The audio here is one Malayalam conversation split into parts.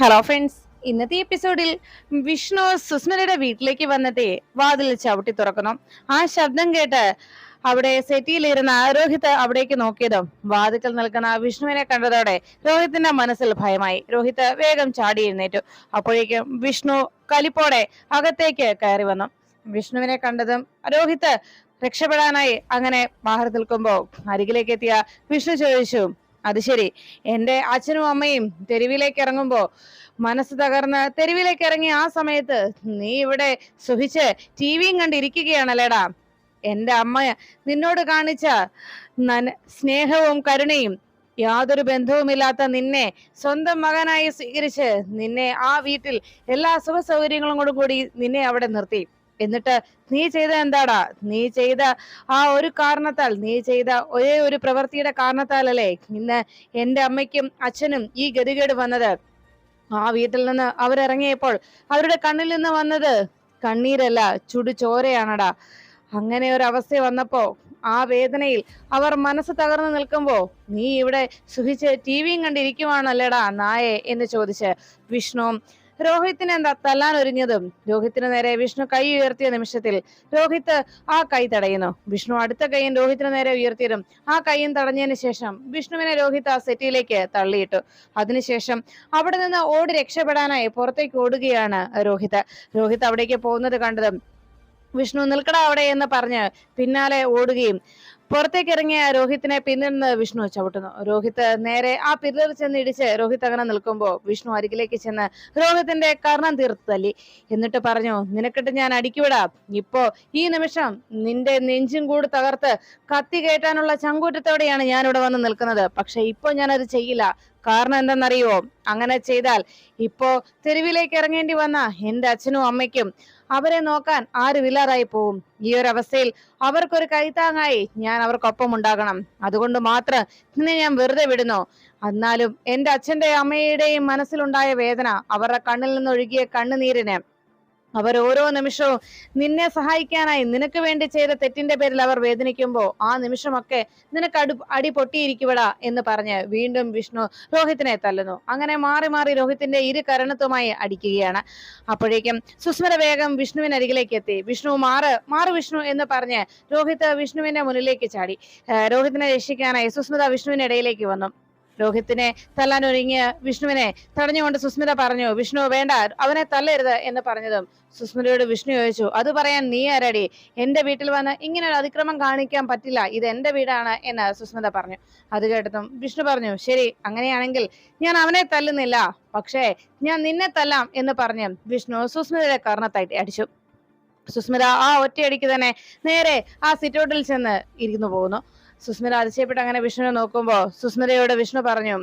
ഹലോ ഫ്രണ്ട്സ് ഇന്നത്തെ എപ്പിസോഡിൽ വിഷ്ണു സുസ്മിതയുടെ വീട്ടിലേക്ക് വന്നിട്ട് വാതിൽ ചവിട്ടി തുറക്കുന്നു. ആ ശബ്ദം കേട്ട് അവിടെ സെറ്റിയിലിരുന്ന രോഹിത് അവിടേക്ക് നോക്കിയതും വാതിക്കൽ നിൽക്കുന്ന വിഷ്ണുവിനെ കണ്ടതോടെ രോഹിത്തിന്റെ മനസ്സിൽ ഭയമായി. രോഹിത് വേഗം ചാടി എഴുന്നേറ്റു. അപ്പോഴേക്കും വിഷ്ണു കലിപ്പോടെ അകത്തേക്ക് കയറി വന്നു. വിഷ്ണുവിനെ കണ്ടതും രോഹിത് രക്ഷപ്പെടാനായി അങ്ങനെ മാറി നിൽക്കുമ്പോ അരികിലേക്ക് എത്തിയ വിഷ്ണു ചോദിച്ചു അത് ശരി. എന്റെ അച്ഛനും അമ്മയും തെരുവിലേക്ക് ഇറങ്ങുമ്പോൾ മനസ്സ് തകർന്ന് തെരുവിലേക്ക് ഇറങ്ങി ആ സമയത്ത് നീ ഇവിടെ സുഖിച്ച് ടി വിയും കണ്ടിരിക്കുകയാണല്ലേടാ. എന്റെ അമ്മ നിന്നോട് കാണിച്ച സ്നേഹവും കരുണയും യാതൊരു ബന്ധവുമില്ലാത്ത നിന്നെ സ്വന്തം മകനായി സ്വീകരിച്ച് നിന്നെ ആ വീട്ടിൽ എല്ലാ സുഖ സൗകര്യങ്ങളും കൂടി നിന്നെ അവിടെ നിർത്തി. എന്നിട്ട് നീ ചെയ്ത എന്താടാ? നീ ചെയ്ത ആ ഒരു കാരണത്താൽ നീ ചെയ്ത ഒരേ ഒരു പ്രവൃത്തിയുടെ കാരണത്താലല്ലേ ഇന്ന് എന്റെ അമ്മയ്ക്കും അച്ഛനും ഈ ഗതികേട് വന്നത്? ആ വീട്ടിൽ നിന്ന് അവരിറങ്ങിയപ്പോൾ അവരുടെ കണ്ണിൽ നിന്ന് വന്നത് കണ്ണീരല്ല ചുടു ചോരയാണടാ അങ്ങനെ ഒരു അവസ്ഥ വന്നപ്പോ ആ വേദനയിൽ അവർ മനസ്സ് തകർന്നു നിൽക്കുമ്പോ നീ ഇവിടെ സുഖിച്ച് ടി വിയും കണ്ടിരിക്കുവാണല്ലേടാ നായെ എന്ന് ചോദിച്ച് വിഷ്ണു. രോഹിത്തിനെ എന്താ തല്ലാൻ ഒരുങ്ങിയതും? രോഹിത്തിന് നേരെ വിഷ്ണു കൈ ഉയർത്തിയ നിമിഷത്തിൽ രോഹിത്ത് ആ കൈ തടയുന്നു. വിഷ്ണു അടുത്ത കൈയും രോഹിത്തിന് നേരെ ഉയർത്തിയതും ആ കൈയും തടഞ്ഞതിന് ശേഷം വിഷ്ണുവിനെ രോഹിത്ത് ആ സെറ്റിയിലേക്ക് തള്ളിയിട്ടു. അതിനുശേഷം അവിടെ നിന്ന് ഓടി രക്ഷപ്പെടാനായി പുറത്തേക്ക് ഓടുകയാണ് രോഹിത്. രോഹിത് അവിടേക്ക് പോകുന്നത് കണ്ടതും വിഷ്ണു നിൽക്കട അവിടെ എന്ന് പറഞ്ഞ് പിന്നാലെ ഓടുകയും പുറത്തേക്ക് ഇറങ്ങിയ രോഹിത്തിനെ പിന്നിൽ വിഷ്ണു ചവിട്ടുന്നു. രോഹിത് നേരെ ആ പില്ലർ ചെന്ന് ഇടിച്ച് രോഹിത് അങ്ങനെ നിൽക്കുമ്പോ വിഷ്ണു അരികിലേക്ക് ചെന്ന് രോഹിത്തിന്റെ കർണം തീർത്ത് തല്ലി. എന്നിട്ട് പറഞ്ഞു നിനക്കിട്ട് ഞാൻ അടിക്കുവിടാം. ഇപ്പോ ഈ നിമിഷം നിന്റെ നെഞ്ചും കൂടി തകർത്ത് കത്തി കയറ്റാനുള്ള ചങ്കൂറ്റത്തോടെയാണ് ഞാൻ ഇവിടെ വന്ന് നിൽക്കുന്നത്. പക്ഷെ ഇപ്പൊ ഞാൻ അത് ചെയ്യില്ല. കാരണം എന്തെന്നറിയോ? അങ്ങനെ ചെയ്താൽ ഇപ്പോ തെരുവിലേക്ക് ഇറങ്ങേണ്ടി വന്ന എന്റെ അച്ഛനും അമ്മയ്ക്കും അവരെ നോക്കാൻ ആരുമില്ലാതായി പോവും? ഈ ഒരു അവസ്ഥയിൽ അവർക്കൊരു കൈത്താങ്ങായി ഞാൻ അവർക്കൊപ്പം ഉണ്ടാകണം. അതുകൊണ്ട് മാത്രം നിന്നെ ഞാൻ വെറുതെ വിടുന്നു. എന്നാലും എന്റെ അച്ഛന്റെയും അമ്മയുടെയും മനസ്സിലുണ്ടായ വേദന അവരുടെ കണ്ണിൽ നിന്നൊഴുകിയ കണ്ണുനീരിന് അവർ ഓരോ നിമിഷവും നിന്നെ സഹായിക്കാനായി നിനക്ക് വേണ്ടി ചെയ്ത തെറ്റിന്റെ പേരിൽ അവർ വേദനിക്കുമ്പോൾ ആ നിമിഷമൊക്കെ നിനക്ക് അടു അടി പൊട്ടിയിരിക്കുവടാ എന്ന് പറഞ്ഞ് വീണ്ടും വിഷ്ണു രോഹിത്തിനെ തല്ലുന്നു. അങ്ങനെ മാറി മാറി രോഹിത്തിന്റെ ഇരു കരണത്തുമായി അടിക്കുകയാണ്. അപ്പോഴേക്കും സുസ്മര വേഗം വിഷ്ണുവിനരികിലേക്ക് എത്തി. വിഷ്ണു മാറ് മാറ് വിഷ്ണു എന്ന് പറഞ്ഞ് രോഹിത് വിഷ്ണുവിന്റെ മുന്നിലേക്ക് ചാടി. രോഹിത്തിനെ രക്ഷിക്കാനായി സുസ്മിത വിഷ്ണുവിന്റെ ഇടയിലേക്ക് വന്നു. രോഹിത്തിനെ തല്ലാൻ ഒരുങ്ങിയ വിഷ്ണുവിനെ തടഞ്ഞുകൊണ്ട് സുസ്മിത പറഞ്ഞു വിഷ്ണു വേണ്ട അവനെ തല്ലരുത് എന്ന് പറഞ്ഞതും സുസ്മിതയോട് വിഷ്ണു ചോദിച്ചു അത് പറയാൻ നീ ആരടി? എന്റെ വീട്ടിൽ വന്ന് ഇങ്ങനെ ഒരു അതിക്രമം കാണിക്കാൻ പറ്റില്ല ഇത് എന്റെ വീടാണ് എന്ന് സുസ്മിത പറഞ്ഞു. അത് കേട്ടതും വിഷ്ണു പറഞ്ഞു ശരി അങ്ങനെയാണെങ്കിൽ ഞാൻ അവനെ തല്ലുന്നില്ല പക്ഷേ ഞാൻ നിന്നെ തല്ലാം എന്ന് പറഞ്ഞ് വിഷ്ണു സുസ്മിതയുടെ കർണത്തായിട്ട് അടിച്ചു. സുസ്മിത ആ ഒറ്റയടിക്ക് തന്നെ നേരെ ആ സിറ്റൗട്ടിൽ ചെന്ന് ഇരുന്നു പോകുന്നു. സുസ്മിത അതിശയപ്പെട്ട് അങ്ങനെ വിഷ്ണുവിനെ നോക്കുമ്പോ സുസ്മിതയോട് വിഷ്ണു പറഞ്ഞു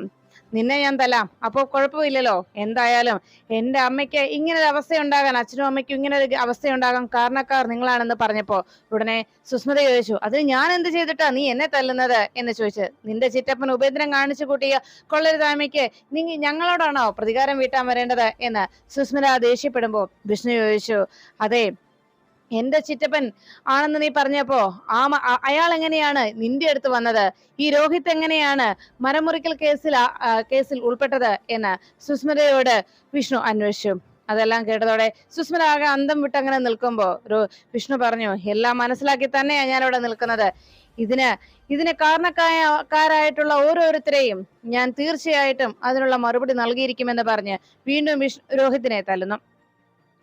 നിന്നെ ഞാൻ തലാം അപ്പോ കുഴപ്പമില്ലല്ലോ. എന്തായാലും എന്റെ അമ്മയ്ക്ക് ഇങ്ങനെ ഒരു അവസ്ഥ ഉണ്ടാകാൻ അച്ഛനും അമ്മയ്ക്കും ഇങ്ങനെ ഒരു അവസ്ഥ ഉണ്ടാകാൻ കാരണക്കാർ നിങ്ങളാണെന്ന് പറഞ്ഞപ്പോ ഉടനെ സുസ്മിത ചോദിച്ചു അത് ഞാൻ എന്ത് ചെയ്തിട്ടാ നീ എന്നെ തല്ലുന്നത്? എന്ന് ചോദിച്ചു നിന്റെ ചിറ്റപ്പൻ ഉപേന്ദ്രം കാണിച്ചു കൂട്ടിയ കൊള്ളരുതാമയ്ക്ക് നീ ഞങ്ങളോടാണോ പ്രതികാരം വീട്ടാൻ വരേണ്ടത്? എന്ന് സുസ്മിത ദേഷ്യപ്പെടുമ്പോ വിഷ്ണു ചോദിച്ചു അതെ എന്റെ ചിറ്റപ്പൻ ആണെന്ന് നീ പറഞ്ഞപ്പോ ആ അയാൾ എങ്ങനെയാണ് നിന്റെ അടുത്ത് വന്നത്? ഈ രോഹിത് എങ്ങനെയാണ് മരമുറിക്കൽ കേസിൽ കേസിൽ ഉൾപ്പെട്ടത് എന്ന് സുസ്മിതയോട് വിഷ്ണു അന്വേഷിച്ചു. അതെല്ലാം കേട്ടതോടെ സുസ്മിത ആകെ അന്തം വിട്ടങ്ങനെ നിൽക്കുമ്പോ വിഷ്ണു പറഞ്ഞു എല്ലാം മനസ്സിലാക്കി തന്നെയാണ് ഞാൻ ഇവിടെ നിൽക്കുന്നത്. ഇതിന് ഇതിന് കാരണക്കാരായിട്ടുള്ള ഓരോരുത്തരെയും ഞാൻ തീർച്ചയായിട്ടും അതിനുള്ള മറുപടി നൽകിയിരിക്കുമെന്ന് പറഞ്ഞ് വീണ്ടും വിഷ് രോഹിത്തിനെ തല്ലുന്നു.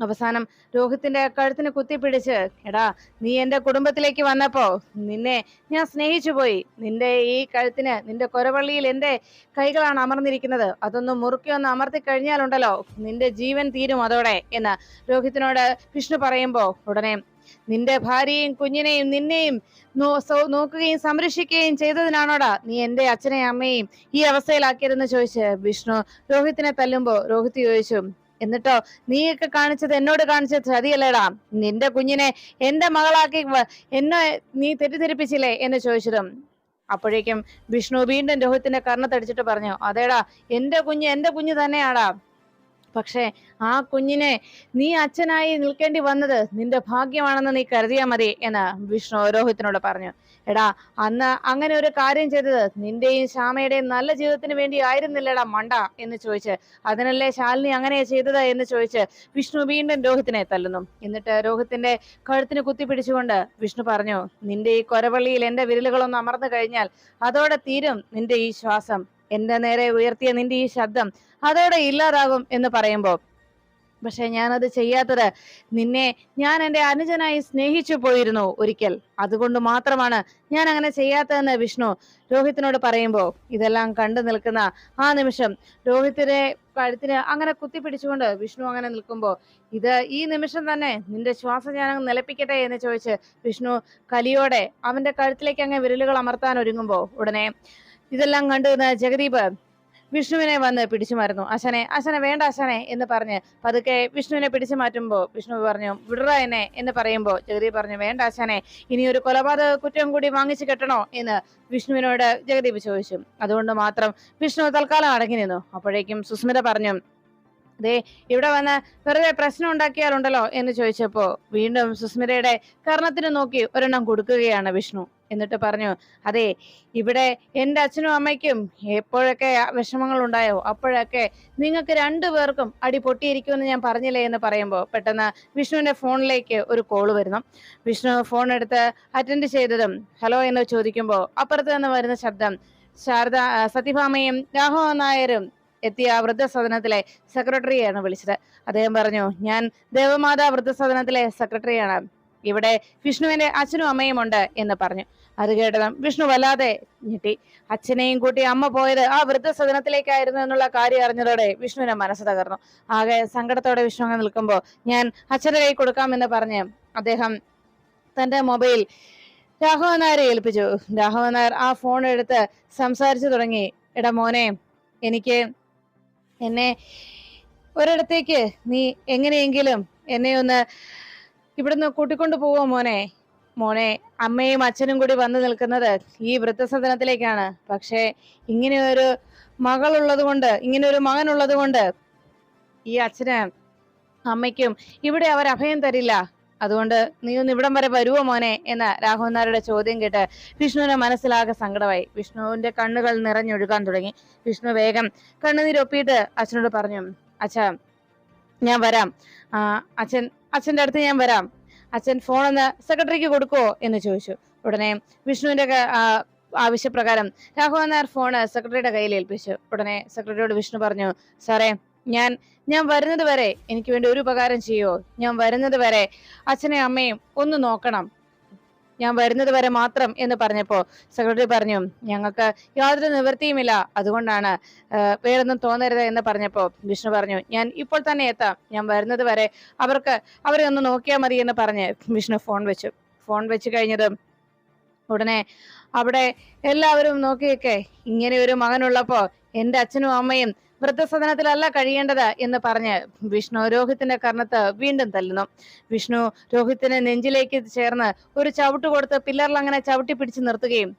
അവസാനം രോഹിത്തിന്റെ കഴുത്തിന് കുത്തിപ്പിടിച്ച് എടാ നീ എന്റെ കുടുംബത്തിലേക്ക് വന്നപ്പോ നിന്നെ ഞാൻ സ്നേഹിച്ചു പോയി. നിന്റെ ഈ കഴുത്തിന് നിന്റെ കൊരവള്ളിയിൽ എന്റെ കൈകളാണ് അമർന്നിരിക്കുന്നത്. അതൊന്ന് മുറുക്കി ഒന്ന് അമർത്തി കഴിഞ്ഞാലുണ്ടല്ലോ നിന്റെ ജീവൻ തീരും അതോടെ എന്ന് രോഹിത്തിനോട് വിഷ്ണു പറയുമ്പോ ഉടനെ നിന്റെ ഭാര്യയും കുഞ്ഞിനെയും നിന്നെയും നോക്കുകയും സംരക്ഷിക്കുകയും ചെയ്തതിനാണോടാ നീ എന്റെ അച്ഛനെയും അമ്മയെയും ഈ അവസ്ഥയിലാക്കിയതെന്ന് ചോദിച്ച് വിഷ്ണു രോഹിത്തിനെ തല്ലുമ്പോ രോഹിത് ചോദിച്ചു എന്നിട്ടോ നീയൊക്കെ കാണിച്ചത് എന്നോട് കാണിച്ചത് ചതിയല്ലേടാ? നിന്റെ കുഞ്ഞിനെ എന്റെ മകളാക്കി എന്നെ നീ തെറ്റിദ്ധരിപ്പിച്ചില്ലേ എന്ന് ചോദിച്ചതും. അപ്പോഴേക്കും വിഷ്ണു വീണ്ടും രോഹിത്തിന്റെ കർണത്തടിച്ചിട്ട് പറഞ്ഞു അതേടാ എന്റെ കുഞ്ഞ് എന്റെ കുഞ്ഞ് തന്നെയാടാ. പക്ഷേ ആ കുഞ്ഞിനെ നീ അച്ഛനായി നിൽക്കേണ്ടി വന്നത് നിന്റെ ഭാഗ്യമാണെന്ന് നീ കരുതിയാ മതി എന്ന് വിഷ്ണു രോഹിത്തിനോട് പറഞ്ഞു. എടാ അന്ന് അങ്ങനെ ഒരു കാര്യം ചെയ്തത് നിന്റെയും ശ്യാമയുടെയും നല്ല ജീവിതത്തിന് വേണ്ടി ആയിരുന്നില്ലടാ മണ്ട എന്ന് ചോദിച്ച്. അതിനല്ലേ ശാലിനി അങ്ങനെ ചെയ്തത് എന്ന് ചോദിച്ച് വിഷ്ണു വീണ്ടും രോഹിത്തിനെ തല്ലുന്നു. എന്നിട്ട് രോഹിത്തിന്റെ കഴുത്തിന് കുത്തിപ്പിടിച്ചുകൊണ്ട് വിഷ്ണു പറഞ്ഞു നിന്റെ ഈ കൊരവള്ളിയിൽ എന്റെ വിരലുകളൊന്ന് അമർന്നു കഴിഞ്ഞാൽ അതോടെ തീരും നിന്റെ ഈ ശ്വാസം. എന്റെ നേരെ ഉയർത്തിയ നിന്റെ ഈ ശബ്ദം അതോടെ ഇല്ലാതാകും എന്ന് പറയുമ്പോൾ പക്ഷെ ഞാനത് ചെയ്യാത്തത് നിന്നെ ഞാൻ എന്റെ അനുജനായി സ്നേഹിച്ചു പോയിരുന്നു ഒരിക്കൽ. അതുകൊണ്ട് മാത്രമാണ് ഞാൻ അങ്ങനെ ചെയ്യാത്തതെന്ന് വിഷ്ണു രോഹിത്തിനോട് പറയുമ്പോൾ ഇതെല്ലാം കണ്ടു നിൽക്കുന്ന ആ നിമിഷം രോഹിത്തിനെ കഴുത്തിന് അങ്ങനെ കുത്തിപ്പിടിച്ചുകൊണ്ട് വിഷ്ണു അങ്ങനെ നിൽക്കുമ്പോൾ ഇത് ഈ നിമിഷം തന്നെ നിന്റെ ശ്വാസം ഞാൻ അങ്ങ് നിലപ്പിക്കട്ടെ എന്ന് ചോദിച്ച് വിഷ്ണു കലിയോടെ അവന്റെ കഴുത്തിലേക്ക് അങ്ങ് വിരലുകൾ അമർത്താൻ ഒരുങ്ങുമ്പോൾ ഉടനെ ഇതെല്ലാം കണ്ടു നിന്ന ജഗദീപ് വിഷ്ണുവിനെ വന്ന് പിടിച്ചു മാറുന്നു. അശനെ അശനെ വേണ്ട അശനെ എന്ന് പറഞ്ഞ് പതുക്കെ വിഷ്ണുവിനെ പിടിച്ചു മാറ്റുമ്പോൾ വിഷ്ണു പറഞ്ഞു വിടറ എന്നെ എന്ന് പറയുമ്പോൾ ജഗദീപ് പറഞ്ഞു വേണ്ട അശനെ ഇനി ഒരു കൊലപാതക കുറ്റം കൂടി വാങ്ങിച്ചു കെട്ടണോ? എന്ന് വിഷ്ണുവിനോട് ജഗദീപ് ചോദിച്ചു. അതുകൊണ്ട് മാത്രം വിഷ്ണു തൽക്കാലം അടങ്ങി നിന്നു. അപ്പോഴേക്കും സുസ്മിത പറഞ്ഞു ദേ ഇവിടെ വന്ന് വെറുതെ പ്രശ്നം ഉണ്ടാക്കിയാലുണ്ടല്ലോ? എന്ന് ചോദിച്ചപ്പോ വീണ്ടും സുസ്മിതയുടെ കർണത്തിന് നോക്കി ഒരെണ്ണം കൊടുക്കുകയാണ് വിഷ്ണു. എന്നിട്ട് പറഞ്ഞു അതെ ഇവിടെ എന്റെ അച്ഛനും അമ്മയ്ക്കും എപ്പോഴൊക്കെ വിഷമങ്ങൾ ഉണ്ടായോ അപ്പോഴൊക്കെ നിങ്ങൾക്ക് രണ്ടുപേർക്കും അടി പൊട്ടിയിരിക്കുമെന്ന് ഞാൻ പറഞ്ഞില്ലേ എന്ന് പറയുമ്പോൾ പെട്ടെന്ന് വിഷ്ണുവിന്റെ ഫോണിലേക്ക് ഒരു കോൾ വരുന്നു. വിഷ്ണു ഫോൺ എടുത്ത് അറ്റൻഡ് ചെയ്തതും ഹലോ എന്ന് ചോദിക്കുമ്പോൾ അപ്പുറത്ത് നിന്ന് വരുന്ന ശബ്ദം ശാരദ സത്യഭാമയും രാഹോ നായരും എത്തിയ വൃദ്ധസദനത്തിലെ സെക്രട്ടറിയാണ് വിളിച്ചത്. അദ്ദേഹം പറഞ്ഞു ഞാൻ ദേവമാതാ വൃദ്ധസദനത്തിലെ സെക്രട്ടറിയാണ്. ഇവിടെ വിഷ്ണുവിന്റെ അച്ഛനും അമ്മയും ഉണ്ട് എന്ന് പറഞ്ഞു. അത് കേട്ടതും വിഷ്ണു വല്ലാതെ ഞെട്ടി. അച്ഛനെയും കൂട്ടി അമ്മ പോയത് ആ വൃദ്ധസദനത്തിലേക്കായിരുന്നു എന്നുള്ള കാര്യം അറിഞ്ഞതോടെ വിഷ്ണുവിനെ മനസ്സ് തകർന്നു. ആകെ സങ്കടത്തോടെ വിഷ്ണു അങ്ങനെ നിൽക്കുമ്പോൾ ഞാൻ അച്ഛന്റെ കൈ കൊടുക്കാമെന്ന് പറഞ്ഞ് അദ്ദേഹം തന്റെ മൊബൈൽ രാഘവൻ നായരെ ഏൽപ്പിച്ചു. രാഘവൻ നായർ ആ ഫോൺ എടുത്ത് സംസാരിച്ചു തുടങ്ങി. എടാ മോനെ എനിക്ക് എന്നെ ഒരിടത്തേക്ക് നീ എങ്ങനെയെങ്കിലും എന്നെ ഒന്ന് ഇവിടുന്ന് കൂട്ടിക്കൊണ്ടു പോവോ മോനെ? മോനെ അമ്മയും അച്ഛനും കൂടി വന്നു നിൽക്കുന്നത് ഈ വൃദ്ധസദനത്തിലേക്കാണ്. പക്ഷേ ഇങ്ങനെ ഒരു മകളുള്ളത് കൊണ്ട് ഇങ്ങനെ ഒരു മകൻ ഉള്ളത് കൊണ്ട് ഈ അച്ഛന് അമ്മയ്ക്കും ഇവിടെ അവർ അഭയം തരില്ല. അതുകൊണ്ട് നീ ഒന്ന് ഇവിടം വരെ വരുവോ മോനെ എന്ന രാഘവൻ നായരുടെ ചോദ്യം കേട്ട് വിഷ്ണുവിന്റെ മനസ്സിലാകെ സങ്കടമായി. വിഷ്ണുവിന്റെ കണ്ണുകൾ നിറഞ്ഞൊഴുകാൻ തുടങ്ങി. വിഷ്ണു വേഗം കണ്ണുനീരൊപ്പിയിട്ട് അച്ഛനോട് പറഞ്ഞു അച്ഛ ഞാൻ വരാം. അച്ഛൻ അച്ഛന്റെ അടുത്ത് ഞാൻ വരാം. അച്ഛൻ ഫോൺ ഒന്ന് സെക്രട്ടറിക്ക് കൊടുക്കുവോ എന്ന് ചോദിച്ചു. ഉടനെ വിഷ്ണുവിന്റെ ആവശ്യപ്രകാരം രാഘവൻ നായർ ഫോണ് സെക്രട്ടറിയുടെ കയ്യിൽ ഏൽപ്പിച്ചു. ഉടനെ സെക്രട്ടറിയോട് വിഷ്ണു പറഞ്ഞു സാറേ ഞാൻ ഞാൻ വരുന്നത് വരെ എനിക്ക് വേണ്ടി ഒരു ഉപകാരം ചെയ്യുമോ ഞാൻ വരുന്നത് വരെ അച്ഛനെയും അമ്മയും ഒന്ന് നോക്കണം. ഞാൻ വരുന്നത് വരെ മാത്രം എന്ന് പറഞ്ഞപ്പോ സെക്രട്ടറി പറഞ്ഞു ഞങ്ങൾക്ക് യാതൊരു നിവൃത്തിയുമില്ല. അതുകൊണ്ടാണ് വേറൊന്നും തോന്നരുത് എന്ന് പറഞ്ഞപ്പോ വിഷ്ണു പറഞ്ഞു ഞാൻ ഇപ്പോൾ തന്നെ എത്താം. ഞാൻ വരുന്നത് വരെ അവർക്ക് അവരെ ഒന്ന് നോക്കിയാൽ മതി എന്ന് പറഞ്ഞ് വിഷ്ണു ഫോൺ വെച്ചു. ഫോൺ വെച്ച് കഴിഞ്ഞതും ഉടനെ അവിടെ എല്ലാവരും നോക്കിയൊക്കെ ഇങ്ങനെ ഒരു മകനുള്ളപ്പോ എന്റെ അച്ഛനും അമ്മയും വൃദ്ധസദനത്തിലല്ല കഴിയേണ്ടത് എന്ന് പറഞ്ഞ് വിഷ്ണു രോഹിത്തിന്റെ കർണത്ത് വീണ്ടും തല്ലുന്നു. വിഷ്ണു രോഹിത്തിന് നെഞ്ചിലേക്ക് ചേർന്ന് ഒരു ചവിട്ട് കൊടുത്ത് പില്ലറിൽ അങ്ങനെ ചവിട്ടി പിടിച്ചു നിർത്തുകയും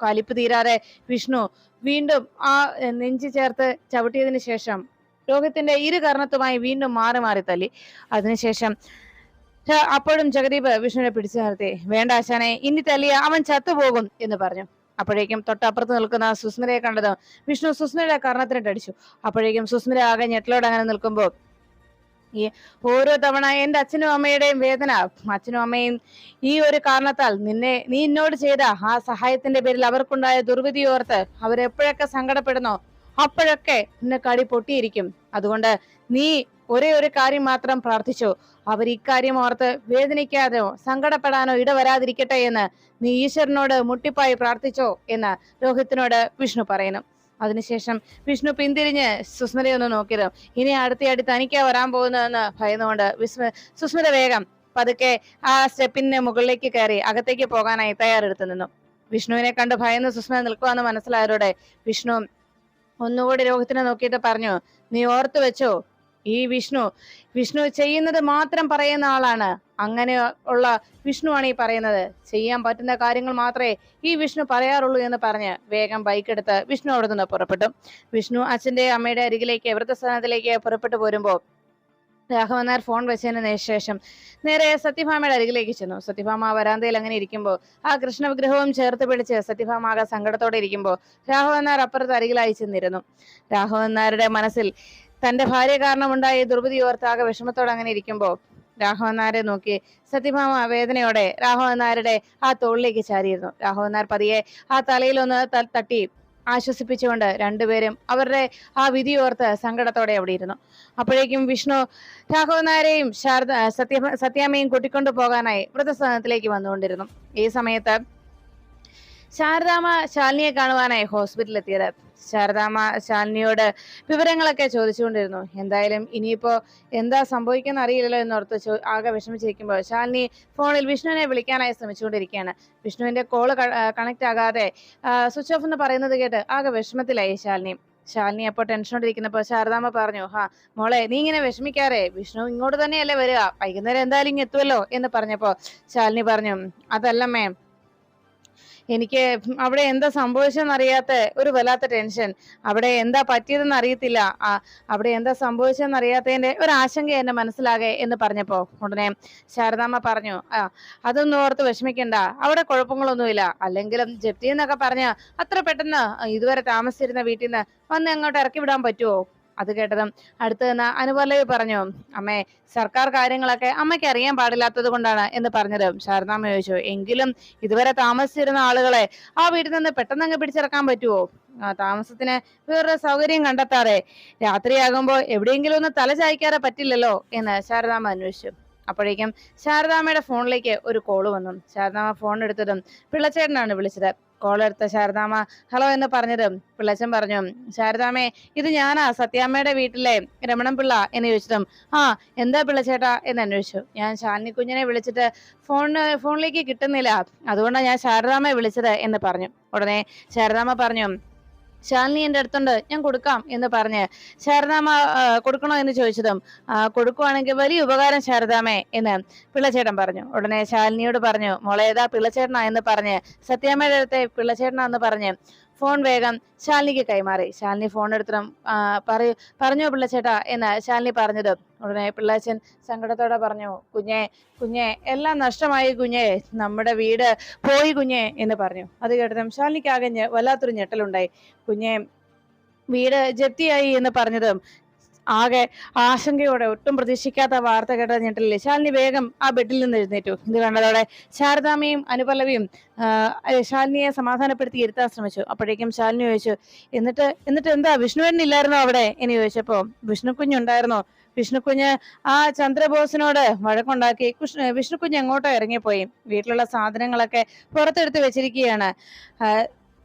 കലിപ്പ് തീരാതെ വിഷ്ണു വീണ്ടും ആ നെഞ്ചി ചേർത്ത് ചവിട്ടിയതിനു ശേഷം രോഹിത്തിന്റെ ഇരു കർണത്തുമായി വീണ്ടും മാറി മാറി തല്ലി. അതിനുശേഷം അപ്പോഴും ജഗദീപ് വിഷ്ണുവിനെ പിടിച്ചു നിർത്തി. വേണ്ട ആശാനെ ഇനി തല്ലിയ അവൻ ചത്തുപോകും എന്ന് പറഞ്ഞു. അപ്പോഴേക്കും തൊട്ടപ്പുറത്ത് നിൽക്കുന്ന സുസ്മിതയെ കണ്ടത് വിഷ്ണു സുസ്മിതയുടെ കർണത്തിനിട്ട് അടിച്ചു. അപ്പോഴേക്കും സുസ്മിത ആകെ ഞെട്ടലോടെ അങ്ങനെ നിൽക്കുമ്പോൾ ഈ ഓരോ തവണ എന്റെ അച്ഛനും അമ്മയുടെയും വേദന അച്ഛനും അമ്മയും ഈ ഒരു കാരണത്താൽ നിന്നെ നീ എന്നോട് ചെയ്ത ആ സഹായത്തിന്റെ പേരിൽ അവർക്കുണ്ടായ ദുർവിധി ഓർത്ത് അവരെപ്പോഴൊക്കെ സങ്കടപ്പെടുന്നോ അപ്പോഴൊക്കെ നിന്നെ കടി പൊട്ടിയിരിക്കും. അതുകൊണ്ട് നീ ഒരേ ഒരു കാര്യം മാത്രം പ്രാർത്ഥിച്ചു. അവർ ഇക്കാര്യം ഓർത്ത് വേദനിക്കാതെയോ സങ്കടപ്പെടാനോ ഇടവരാതിരിക്കട്ടെ എന്ന് നീ ഈശ്വരനോട് മുട്ടിപ്പായി പ്രാർത്ഥിച്ചോ എന്ന് രോഹിത്തിനോട് വിഷ്ണു പറയുന്നു. അതിനുശേഷം വിഷ്ണു പിന്തിരിഞ്ഞ് സുസ്മിതയെ ഒന്ന് നോക്കിയത് ഇനി അടുത്തയാടി തനിക്കാ വരാൻ പോകുന്നതെന്ന് ഭയന്നുകൊണ്ട് വിസ്മ സുസ്മിത വേഗം പതുക്കെ ആ സ്റ്റെപ്പിന്റെ മുകളിലേക്ക് കയറി അകത്തേക്ക് പോകാനായി തയ്യാറെടുത്തു നിന്നു. വിഷ്ണുവിനെ കണ്ട് ഭയന്ന് സുസ്മിത നിൽക്കുവാന്ന് മനസ്സിലായതോടെ വിഷ്ണു ഒന്നുകൂടി രോഹിത്തിനെ നോക്കിയിട്ട് പറഞ്ഞു നീ ഓർത്തു വെച്ചോ ഈ വിഷ്ണു വിഷ്ണു ചെയ്യുന്നത് മാത്രം പറയുന്ന ആളാണ്. അങ്ങനെ ഉള്ള വിഷ്ണുവാണ് ഈ പറയുന്നത്. ചെയ്യാൻ പറ്റുന്ന കാര്യങ്ങൾ മാത്രമേ ഈ വിഷ്ണു പറയാറുള്ളൂ എന്ന് പറഞ്ഞ് വേഗം ബൈക്ക് എടുത്ത് വിഷ്ണു അവിടെ നിന്ന് പുറപ്പെട്ടു. വിഷ്ണു അച്ഛന്റെ അമ്മയുടെ അരികിലേക്ക് വൃദ്ധസ്ഥാനത്തിലേക്ക് പുറപ്പെട്ടു പോരുമ്പോൾ രാഘവൻ നായർ ഫോൺ വെച്ചതിന് ശേഷം നേരെ സത്യഭാമയുടെ അരികിലേക്ക് ചെന്നു. സത്യഭാമ വരാന്തയിൽ അങ്ങനെ ഇരിക്കുമ്പോൾ ആ കൃഷ്ണ വിഗ്രഹവും ചേർത്ത് പിടിച്ച് സത്യഭാമ ആകെ സങ്കടത്തോടെ ഇരിക്കുമ്പോൾ രാഘവൻ നായർ അപ്പുറത്ത് അരികിലായി ചെന്നിരുന്നു. രാഘവൻ നായരുടെ മനസ്സിൽ തന്റെ ഭാര്യ കാരണമുണ്ടായ ഈ ദുർബുദ്ധി ഓർത്ത് ആകെ വിഷമത്തോടെ അങ്ങനെ ഇരിക്കുമ്പോൾ രാഘവൻ നായരെ നോക്കി സത്യഭാമ വേദനയോടെ. രാഘവൻ നായരുടെ ആ തോളിലേക്ക് ചാരിയിരുന്നു. രാഘവൻ നായർ പതിയെ ആ തലയിൽ ഒന്ന് തട്ടി ആശ്വസിപ്പിച്ചുകൊണ്ട് രണ്ടുപേരും അവരുടെ ആ വിധി ഓർത്ത് സങ്കടത്തോടെ അവിടെ ഇരുന്നു. അപ്പോഴേക്കും വിഷ്ണു രാഘവൻ നായരെയും ശാരദ സത്യ സത്യാമ്മയും കൂട്ടിക്കൊണ്ടു പോകാനായി വൃദ്ധസ്ഥാനത്തിലേക്ക് വന്നുകൊണ്ടിരുന്നു. ഈ സമയത്ത് ശാരദാമ്മ ശാലിനിയെ കാണുവാനായി ഹോസ്പിറ്റലിൽ ശാരദാമ്മ ശാലിനിയോട് വിവരങ്ങളൊക്കെ ചോദിച്ചുകൊണ്ടിരുന്നു. എന്തായാലും ഇനിയിപ്പോ എന്താ സംഭവിക്കുന്ന അറിയില്ലല്ലോ എന്നോർത്ത് ആകെ വിഷമിച്ചിരിക്കുമ്പോൾ ശാലിനി ഫോണിൽ വിഷ്ണുവിനെ വിളിക്കാനായി ശ്രമിച്ചുകൊണ്ടിരിക്കുകയാണ്. വിഷ്ണുവിന്റെ കോൾ കണക്ട് ആകാതെ സ്വിച്ച് ഓഫ് എന്ന് പറയുന്നത് കേട്ട് ആകെ വിഷമത്തിലായി ശാലിനി. ശാലിനി അപ്പോൾ ടെൻഷനോടിരിക്കുന്നപ്പോ ശാരദാമ്മ പറഞ്ഞു ഹാ മോളെ നീ ഇങ്ങനെ വിഷമിക്കാറേ വിഷ്ണു ഇങ്ങോട്ട് തന്നെയല്ലേ വരിക? വൈകുന്നേരം എന്തായാലും ഇങ്ങെത്തുമല്ലോ എന്ന് പറഞ്ഞപ്പോൾ ശാലിനി പറഞ്ഞു അതല്ല മേം എനിക്ക് അവിടെ എന്താ സംഭവിച്ചെന്നറിയാത്ത ഒരു വല്ലാത്ത ടെൻഷൻ. അവിടെ എന്താ പറ്റിയതെന്ന് അറിയത്തില്ല. അവിടെ എന്താ സംഭവിച്ചതെന്ന് അറിയാത്തതിന്റെ ഒരു ആശങ്ക എന്റെ മനസ്സിലാകെ എന്ന് പറഞ്ഞപ്പോ ഉടനെ ശാരദാമ്മ പറഞ്ഞു ആ അതൊന്നും ഓർത്ത് വിഷമിക്കണ്ട. അവിടെ കുഴപ്പങ്ങളൊന്നുമില്ല. അല്ലെങ്കിലും ജപ്തി എന്നൊക്കെ പറഞ്ഞ അത്ര പെട്ടെന്ന് ഇതുവരെ താമസിച്ചിരുന്ന വീട്ടിൽ നിന്ന് വന്ന് അങ്ങോട്ട് ഇറക്കി വിടാൻ പറ്റുമോ അത് കേട്ടതും. അടുത്ത് നിന്ന് അനുപല്ലവി പറഞ്ഞു അമ്മേ സർക്കാർ കാര്യങ്ങളൊക്കെ അമ്മയ്ക്ക് അറിയാൻ പാടില്ലാത്തത് കൊണ്ടാണ് എന്ന് പറഞ്ഞത്. ശാരദാമ്മ ചോദിച്ചു എങ്കിലും ഇതുവരെ താമസിച്ചിരുന്ന ആളുകളെ ആ വീട്ടിൽ നിന്ന് പെട്ടെന്ന് അങ്ങ് പിടിച്ചിറക്കാൻ പറ്റുമോ താമസത്തിന് വേറൊരു സൗകര്യം കണ്ടെത്താതെ രാത്രിയാകുമ്പോൾ എവിടെയെങ്കിലും ഒന്ന് തല ചായ്ക്കാറെ പറ്റില്ലല്ലോ? എന്ന് ശാരദാമ്മ അന്വേഷിച്ചു. അപ്പോഴേക്കും ശാരദാമ്മയുടെ ഫോണിലേക്ക് ഒരു കോൾ വന്നു. ശാരദാമ്മ ഫോൺ എടുത്തതും പിള്ളച്ചേട്ടനാണ് വിളിച്ചത്. കോൾ എടുത്ത ശാരദാമ്മ. ഹലോ എന്ന് പറഞ്ഞത് പിള്ളച്ചൻ പറഞ്ഞു. ശാരദാമ്മേ ഇത് ഞാനാ സത്യാമ്മയുടെ വീട്ടിലെ രമണൻ പിള്ള എന്ന് ചോദിച്ചതും. ആ എന്താ പിള്ളച്ചേട്ടാ എന്ന് അന്വേഷിച്ചു. ഞാൻ ശാലിനി കുഞ്ഞിനെ വിളിച്ചിട്ട് ഫോണിന് ഫോണിലേക്ക് കിട്ടുന്നില്ല. അതുകൊണ്ടാണ് ഞാൻ ശാരദാമ്മയെ വിളിച്ചത് എന്ന് പറഞ്ഞു. ഉടനെ ശാരദാമ്മ പറഞ്ഞു ശാലിനി എന്റെ അടുത്തുണ്ട് ഞാൻ കൊടുക്കാം എന്ന് പറഞ്ഞ് ശാരദാമ്മ കൊടുക്കണോ എന്ന് ചോദിച്ചതും "ആ, കൊടുക്കുവാണെങ്കിൽ വലിയ ഉപകാരം ശാരദാമേ എന്ന് പിള്ളച്ചേട്ടൻ പറഞ്ഞു. ഉടനെ ശാലിനിയോട് പറഞ്ഞു മോളേതാ പിള്ളച്ചേട്ടനാ എന്ന് പറഞ്ഞ് സത്യാമ്മയുടെ അടുത്തെ പിള്ളച്ചേട്ടനാ എന്ന് പറഞ്ഞ് ഫോൺ വേഗം ശാലിനിക്ക് കൈമാറി. ശാലിനി ഫോൺ എടുത്തണം പറയൂ പറഞ്ഞോ പിള്ളച്ചേട്ടാ എന്ന് ശാലിനി പറഞ്ഞത്. ഉടനെ പിള്ളാച്ചൻ സങ്കടത്തോടെ പറഞ്ഞു കുഞ്ഞെ കുഞ്ഞെ എല്ലാം നഷ്ടമായി കുഞ്ഞെ. നമ്മുടെ വീട് പോയി കുഞ്ഞെ എന്ന് പറഞ്ഞു. അത് കേട്ടതും ശാലിനിക്ക് ആകെ വല്ലാത്തൊരു ഞെട്ടലുണ്ടായി. കുഞ്ഞെ വീട് ജപ്തിയായി എന്ന് പറഞ്ഞതും ആകെ ആശങ്കയോടെ ഒട്ടും പ്രതീക്ഷിക്കാത്ത വാർത്ത കേട്ട ഞെട്ടലിൽ ശാലിനി വേഗം ആ ബെഡിൽ നിന്ന് എഴുന്നേറ്റു. ഇത് കണ്ടതോടെ ശാരദാമ്മയും അനുപല്ലവിയും ശാലിനിയെ സമാധാനപ്പെടുത്തി ഇരുത്താൻ ശ്രമിച്ചു. അപ്പോഴേക്കും ശാലിനി ചോദിച്ചു എന്നിട്ട് എന്നിട്ട് എന്താ വിഷ്ണുവേട്ടനില്ലായിരുന്നോ അവിടെ? എന്ന് ചോദിച്ചപ്പോ വിഷ്ണു കുഞ്ഞുണ്ടായിരുന്നോ വിഷ്ണുക്കുഞ്ഞ് ആ ചന്ദ്രബോസിനോട് വഴക്കുണ്ടാക്കി വിഷ്ണുക്കുഞ്ഞ് എങ്ങോട്ടോ ഇറങ്ങിപ്പോയി. വീട്ടിലുള്ള സാധനങ്ങളൊക്കെ പുറത്തെടുത്ത് വെച്ചിരിക്കുകയാണ്.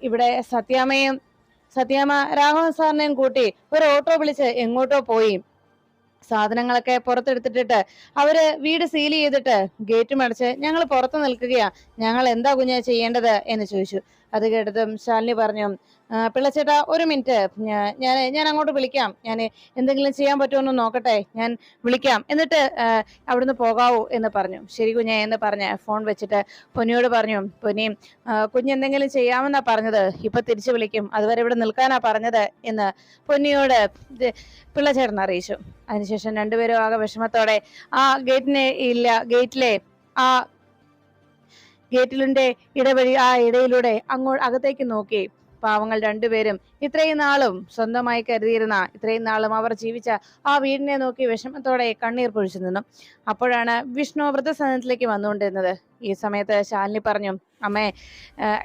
ഇവിടെ സത്യാമ്മയും സത്യാമ്മ രാഘവൻ സാറിനെയും കൂട്ടി ഒരു ഓട്ടോ വിളിച്ച് എങ്ങോട്ടോ പോയി. സാധനങ്ങളൊക്കെ പുറത്തെടുത്തിട്ടിട്ട് അവർ വീട് സീൽ ചെയ്തിട്ട് ഗേറ്റ് മടച്ച് ഞങ്ങൾ പുറത്ത് നിൽക്കുകയാ. ഞങ്ങൾ എന്താ കുഞ്ഞ ചെയ്യേണ്ടത്? എന്ന് ചോദിച്ചു. അത് കേട്ടതും ശാലിനി പറഞ്ഞു "ആ, പിള്ളച്ചേട്ടാ ഒരു മിനിറ്റ്. ഞാൻ ഞാൻ അങ്ങോട്ട് വിളിക്കാം. ഞാൻ എന്തെങ്കിലും ചെയ്യാൻ പറ്റുമോ എന്ന് നോക്കട്ടെ. ഞാൻ വിളിക്കാം. എന്നിട്ട് അവിടുന്ന് പോകാവൂ എന്ന് പറഞ്ഞു. ശരി കുഞ്ഞെ എന്ന് പറഞ്ഞ ഫോൺ വെച്ചിട്ട് പൊന്നിയോട് പറഞ്ഞു പൊന്നി കുഞ്ഞെന്തെങ്കിലും ചെയ്യാമെന്നാ പറഞ്ഞത്. ഇപ്പൊ തിരിച്ചു വിളിക്കും. അതുവരെ ഇവിടെ നിൽക്കാനാ പറഞ്ഞത് എന്ന് പൊന്നിയോട് പിള്ളച്ചേട്ടൻ അറിയിച്ചു. അതിനുശേഷം രണ്ടുപേരും ആകെ വിഷമത്തോടെ ആ ഗേറ്റിനെ ഇല്ല ഗേറ്റിലെ ആ ഗേറ്റിലിന്റെ ഇടവഴി ആ ഇടയിലൂടെ അങ്ങോട്ട് അകത്തേക്ക് നോക്കി. പാവങ്ങൾ രണ്ടുപേരും ഇത്രയും നാളും സ്വന്തമായി കരുതിയിരുന്ന ഇത്രയും നാളും അവർ ജീവിച്ച ആ വീടിനെ നോക്കി വിഷമത്തോടെ കണ്ണീർ പൊഴിച്ചു നിന്നു. അപ്പോഴാണ് വിഷ്ണു വൃദ്ധസദനത്തിലേക്ക് വന്നുകൊണ്ടിരുന്നത്. ഈ സമയത്ത് ശാലിനി പറഞ്ഞു അമ്മേ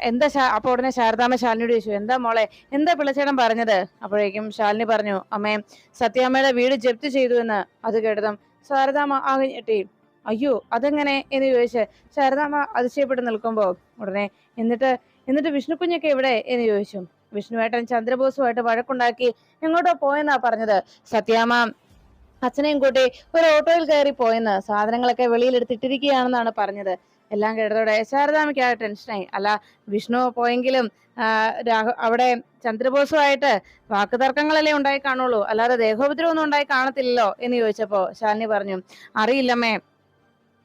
എന്താ ശാ അപ്പൊ ഉടനെ ശാരദാമ്മ ശാലിനിയോട് ചോദിച്ചു എന്താ മോളെ എന്താ പിള്ളച്ചേട്ടൻ പറഞ്ഞത്? അപ്പോഴേക്കും ശാലിനി പറഞ്ഞു അമ്മേ സത്യാമ്മയുടെ വീട് ജപ്തി ചെയ്തു എന്ന് അത് കേട്ടതും ശാരദാമ്മ ആകെ ഞെട്ടി. അയ്യോ അതെങ്ങനെ? എന്ന് ചോദിച്ച് ശാരദാമ്മ അതിശയപ്പെട്ട് നിൽക്കുമ്പോ ഉടനെ എന്നിട്ട് എന്നിട്ട് വിഷ്ണുക്കുഞ്ഞൊക്കെ എവിടെ എന്ന് ചോദിച്ചു. വിഷ്ണുവേട്ടൻ ചന്ദ്രബോസുമായിട്ട് വഴക്കുണ്ടാക്കി എങ്ങോട്ടോ പോയെന്നാ പറഞ്ഞത്. സത്യാമ്മ അച്ഛനെയും കൂട്ടി ഒരു ഓട്ടോയിൽ കയറി പോയെന്ന് സാധനങ്ങളൊക്കെ വെളിയിലെടുത്തിട്ടിരിക്കുകയാണെന്നാണ് പറഞ്ഞത്. എല്ലാം കേട്ടതോടെ ശാരദാമയ്ക്ക് ആ ടെൻഷനായി. അല്ല വിഷ്ണു പോയെങ്കിലും അവിടെ ചന്ദ്രബോസുമായിട്ട് വാക്കുതർക്കങ്ങളല്ലേ ഉണ്ടായി കാണുള്ളൂ. അല്ലാതെ ദേഹോപദ്രവം ഒന്നും ഉണ്ടായി കാണത്തില്ലല്ലോ എന്ന് ചോദിച്ചപ്പോ ശാലിനി പറഞ്ഞു അറിയില്ലമ്മേ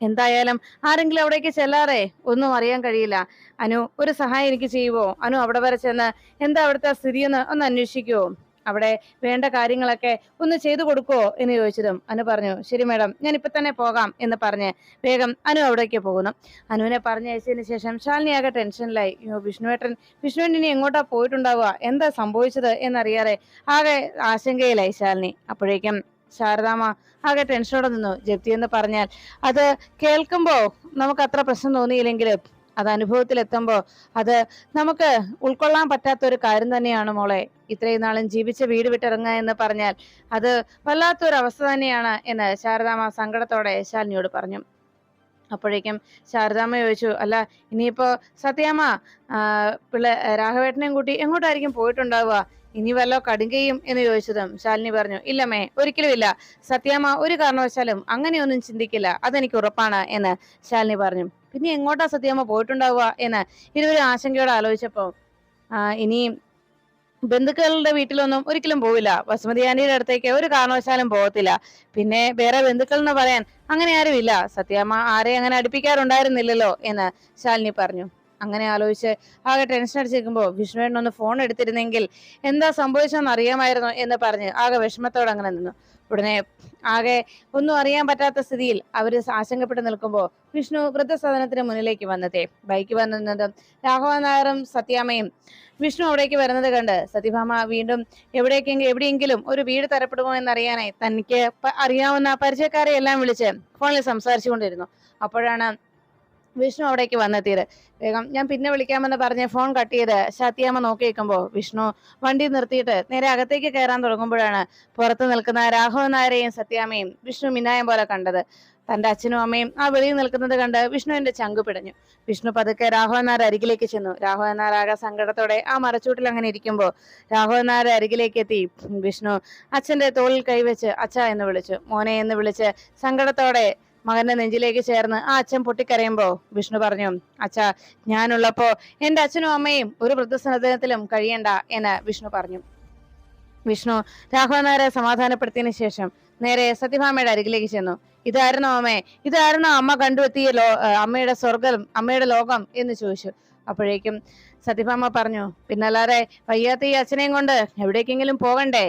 എന്തായാലും ആരെങ്കിലും അവിടേക്ക് ചെല്ലാറേ? ഒന്നും അറിയാൻ കഴിയില്ല. അനു ഒരു സഹായം എനിക്ക് ചെയ്യുവോ? അനു അവിടെ വരെ ചെന്ന് എന്താ അവിടുത്തെ സ്ഥിതിയെന്ന് ഒന്ന് അന്വേഷിക്കുവോ? അവിടെ വേണ്ട കാര്യങ്ങളൊക്കെ ഒന്ന് ചെയ്തു കൊടുക്കുവോ? എന്ന് ചോദിച്ചതും അനു പറഞ്ഞു ശരി മേഡം ഞാൻ ഇപ്പൊ തന്നെ പോകാം എന്ന് പറഞ്ഞ് വേഗം അനു അവിടേക്ക് പോകുന്നു. അനുവിനെ പറഞ്ഞയച്ചതിന് ശേഷം ശാലിനി ആകെ ടെൻഷനിലായി. അയ്യോ വിഷ്ണുവേട്ടൻ വിഷ്ണുവേട്ടൻ ഇനി എങ്ങോട്ടാ പോയിട്ടുണ്ടാവുക? എന്താ സംഭവിച്ചത്? എന്നറിയാതെ ആകെ ആശങ്കയിലായി ശാലിനി. അപ്പോഴേക്കും ശാരദാമ്മ ആകെ ടെൻഷനോടെ നിന്നു. ജപ്തി എന്ന് പറഞ്ഞാൽ അത് കേൾക്കുമ്പോൾ നമുക്ക് അത്ര പ്രശ്നം തോന്നിയില്ലെങ്കിലും അത് അനുഭവത്തിൽ എത്തുമ്പോൾ അത് നമുക്ക് ഉൾക്കൊള്ളാൻ പറ്റാത്ത ഒരു കാര്യം തന്നെയാണ് മോളെ. ഇത്രയും നാളും ജീവിച്ച വീട് വിട്ടിറങ്ങുക എന്ന് പറഞ്ഞാൽ അത് വല്ലാത്തൊരു അവസ്ഥ തന്നെയാണ് എന്ന് ശാരദാമ്മ സങ്കടത്തോടെ ശാലിനിയോട് പറഞ്ഞു. അപ്പോഴേക്കും ശാരദാമ്മ ചോദിച്ചു അല്ല ഇനിയിപ്പോ സത്യാമ്മ പിള്ള രാഘവേട്ടനെയും കൂട്ടി എങ്ങോട്ടായിരിക്കും പോയിട്ടുണ്ടാവുക? ഇനി വല്ലോ കടുങ്കയും എന്ന് ചോദിച്ചതും ശാലിനി പറഞ്ഞു ഇല്ലമ്മേ ഒരിക്കലും ഇല്ല. സത്യാമ്മ ഒരു കാരണവശാലും അങ്ങനെയൊന്നും ചിന്തിക്കില്ല. അതെനിക്ക് ഉറപ്പാണ് എന്ന് ശാലിനി പറഞ്ഞു. പിന്നെ എങ്ങോട്ടാ സത്യാമ്മ പോയിട്ടുണ്ടാവുക എന്ന് ഇരുവരും ആശങ്കയോടെ ആലോചിച്ചപ്പോ ആ ഇനി ബന്ധുക്കളുടെ വീട്ടിലൊന്നും ഒരിക്കലും പോവില്ല. വസുമതി ആന്റിയുടെ അടുത്തേക്ക് ഒരു കാരണവശാലും പോകത്തില്ല. പിന്നെ വേറെ ബന്ധുക്കൾ എന്ന് പറയാൻ അങ്ങനെ ആരും ഇല്ല സത്യാമ്മ ആരെ അങ്ങനെ അടുപ്പിക്കാറുണ്ടായിരുന്നില്ലല്ലോ എന്ന് ശാലിനി പറഞ്ഞു. അങ്ങനെ ആലോചിച്ച് ആകെ ടെൻഷൻ അടിച്ചിരിക്കുമ്പോൾ വിഷ്ണുവേട്ടൻ ഒന്ന് ഫോൺ എടുത്തിരുന്നെങ്കിൽ എന്താ സംഭവിച്ചതെന്ന് അറിയാമായിരുന്നു എന്ന് പറഞ്ഞ് ആകെ വിഷമത്തോടെ അങ്ങനെ നിന്നു. ഉടനെ ആകെ ഒന്നും അറിയാൻ പറ്റാത്ത സ്ഥിതിയിൽ അവർ ആശങ്കപ്പെട്ട് നിൽക്കുമ്പോൾ വിഷ്ണു വൃദ്ധസദനത്തിന് മുന്നിലേക്ക് വന്നതേ ബൈക്ക് വന്നതും രാഘവൻ നായറും സത്യാമ്മയും വിഷ്ണു അവിടേക്ക് വരുന്നത് കണ്ട് സത്യഭാമ വീണ്ടും എവിടേക്കെങ്കിലും എവിടെയെങ്കിലും ഒരു വീട് തരപ്പെടുമോ എന്നറിയാനായി തനിക്ക് അറിയാവുന്ന പരിചയക്കാരെ എല്ലാം വിളിച്ച് ഫോണിൽ സംസാരിച്ചുകൊണ്ടിരുന്നു. അപ്പോഴാണ് വിഷ്ണു അവിടേക്ക് വന്നെത്തിയത്. വേഗം ഞാൻ പിന്നെ വിളിക്കാമെന്ന് പറഞ്ഞ് ഫോൺ കട്ട് ചെയ്ത് ശാത്തിയാമ്മ നോക്കി നിൽക്കുമ്പോ വിഷ്ണു വണ്ടി നിർത്തിയിട്ട് നേരെ അകത്തേക്ക് കയറാൻ തുടങ്ങുമ്പോഴാണ് പുറത്ത് നിൽക്കുന്ന രാഘവൻ നായരെയും സത്യാമ്മയും വിഷ്ണു മിന്നായം പോലെ കണ്ടത്. തന്റെ അച്ഛനും അമ്മയും ആ വെളിയിൽ നിൽക്കുന്നത് കണ്ട് വിഷ്ണുവിന്റെ ചങ്കു പിടഞ്ഞു. വിഷ്ണു പതുക്കെ രാഘവൻ നായർ അരികിലേക്ക് ചെന്നു. രാഘവൻ നായർ ആകെ സങ്കടത്തോടെ ആ മരച്ചൂട്ടിൽ അങ്ങനെ ഇരിക്കുമ്പോൾ നായർ അരികിലേക്ക് എത്തി. വിഷ്ണു അച്ഛന്റെ തോളിൽ കൈവച്ച് അച്ഛ എന്ന് വിളിച്ചു. മോനെ എന്ന് വിളിച്ച് സങ്കടത്തോടെ മകന്റെ നെഞ്ചിലേക്ക് ചേർന്ന് ആ അച്ഛൻ പൊട്ടിക്കരയുമ്പോ വിഷ്ണു പറഞ്ഞു അച്ഛ ഞാനുള്ളപ്പോ എന്റെ അച്ഛനും അമ്മയും ഒരു വൃദ്ധസനത്തിലും കഴിയണ്ട എന്ന് വിഷ്ണു പറഞ്ഞു. വിഷ്ണു രാഘവൻ നായരെ സമാധാനപ്പെടുത്തിയതിനു ശേഷം നേരെ സത്യഭാമയുടെ അരികിലേക്ക് ചെന്നു. ഇതായിരുന്നു അമ്മേ ഇതായിരുന്നു അമ്മ കണ്ടുവെത്തിയ ലോ അമ്മയുടെ സ്വർഗം അമ്മയുടെ ലോകം എന്ന് ചോദിച്ചു. അപ്പോഴേക്കും സത്യഭാമ പറഞ്ഞു പിന്നല്ലാതെ വയ്യാത്ത ഈ അച്ഛനെയും കൊണ്ട് എവിടേക്കെങ്കിലും പോകണ്ടേ?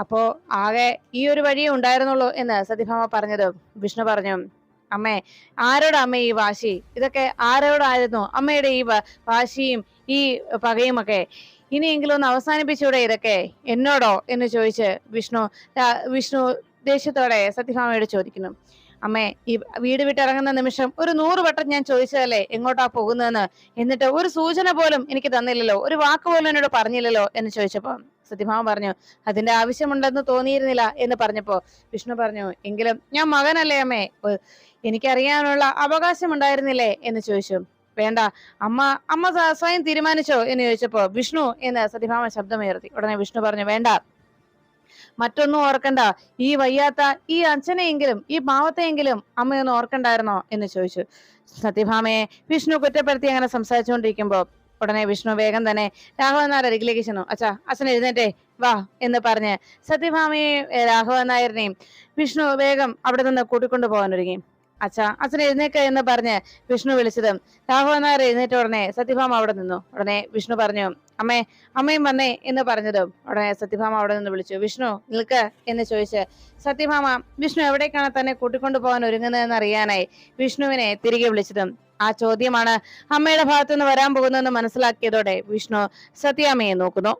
അപ്പോ ആകെ ഈ ഒരു വഴിയേ ഉണ്ടായിരുന്നുള്ളൂ എന്ന് സത്യഭാമ പറഞ്ഞത് വിഷ്ണു പറഞ്ഞു. അമ്മേ ആരോട് അമ്മ ഈ വാശി? ഇതൊക്കെ ആരോടായിരുന്നു അമ്മയുടെ ഈ വാശിയും ഈ പകയുമൊക്കെ? ഇനിയെങ്കിലും ഒന്ന് അവസാനിപ്പിച്ചൂടെ ഇതൊക്കെ? എന്നോടോ? എന്ന് ചോദിച്ച് വിഷ്ണു വിഷ്ണു ദേഷ്യത്തോടെ സത്യഭാമയോട് ചോദിക്കുന്നു. അമ്മേ ഈ വീട് വിട്ടിറങ്ങുന്ന നിമിഷം ഒരു നൂറ് വട്ടം ഞാൻ ചോദിച്ചതല്ലേ എങ്ങോട്ടാ പോകുന്നതെന്ന്? എന്നിട്ട് ഒരു സൂചന പോലും എനിക്ക് തന്നില്ലല്ലോ ഒരു വാക്ക് പോലും എന്നോട് പറഞ്ഞില്ലല്ലോ എന്ന് ചോദിച്ചപ്പോ സത്യഭാമ പറഞ്ഞു അതിന്റെ ആവശ്യമുണ്ടെന്ന് തോന്നിയിരുന്നില്ല എന്ന് പറഞ്ഞപ്പോ വിഷ്ണു പറഞ്ഞു എങ്കിലും ഞാൻ മകനല്ലേ അമ്മേ എനിക്കറിയാനുള്ള അവകാശം ഉണ്ടായിരുന്നില്ലേ എന്ന് ചോദിച്ചു. വേണ്ട അമ്മ അമ്മ സ്വയം തീരുമാനിച്ചോ? എന്ന് ചോദിച്ചപ്പോ വിഷ്ണു എന്ന് സത്യഭാമ ശബ്ദമുയർത്തി. ഉടനെ വിഷ്ണു പറഞ്ഞു വേണ്ട മറ്റൊന്നും ഓർക്കണ്ട. ഈ വയ്യാത്ത ഈ അച്ഛനെയെങ്കിലും ഈ പാവത്തെയെങ്കിലും അമ്മയൊന്ന് ഓർക്കണ്ടായിരുന്നോ എന്ന് ചോദിച്ചു. സത്യഭാമയെ വിഷ്ണു കുറ്റപ്പെടുത്തി അങ്ങനെ സംസാരിച്ചുകൊണ്ടിരിക്കുമ്പോ ഉടനെ വിഷ്ണു വേഗം തന്നെ രാഘവൻ നായർ അരികിലേക്ക് ചെന്നു. അച്ഛാ അച്ഛൻ എഴുന്നേറ്റേ വാ എന്ന് പറഞ്ഞ് സത്യഭാമയെ ഏ, രാഘവൻ നായരനെയും വിഷ്ണു വേഗം അവിടെ നിന്ന് കൂട്ടിക്കൊണ്ടു പോകാൻ ഒരുങ്ങി അച്ഛാ അച്ഛൻ എഴുന്നേക്ക എന്ന് പറഞ്ഞ് വിഷ്ണു വിളിച്ചത്. രാഘവൻ നായർ എഴുന്നേറ്റ ഉടനെ സത്യഭാമ അവിടെ നിന്നു. ഉടനെ വിഷ്ണു പറഞ്ഞു അമ്മേ അമ്മയും വന്നേ എന്ന് പറഞ്ഞതും ഉടനെ സത്യഭാമ അവിടെ നിന്ന് വിളിച്ചു. വിഷ്ണു നിൽക്ക് എന്ന് ചോദിച്ച് സത്യഭാമ വിഷ്ണു എവിടേക്കാണ് തന്നെ കൂട്ടിക്കൊണ്ടു പോകാൻ ഒരുങ്ങുന്നതെന്ന് അറിയാനായി വിഷ്ണുവിനെ തിരികെ വിളിച്ചതും ആ ചോദ്യമാണ് അമ്മയുടെ ഭാഗത്തുനിന്ന് വരാൻ പോകുന്നതെന്ന് മനസ്സിലാക്കിയതോടെ വിഷ്ണു സത്യാമ്മയെ നോക്കുന്നു.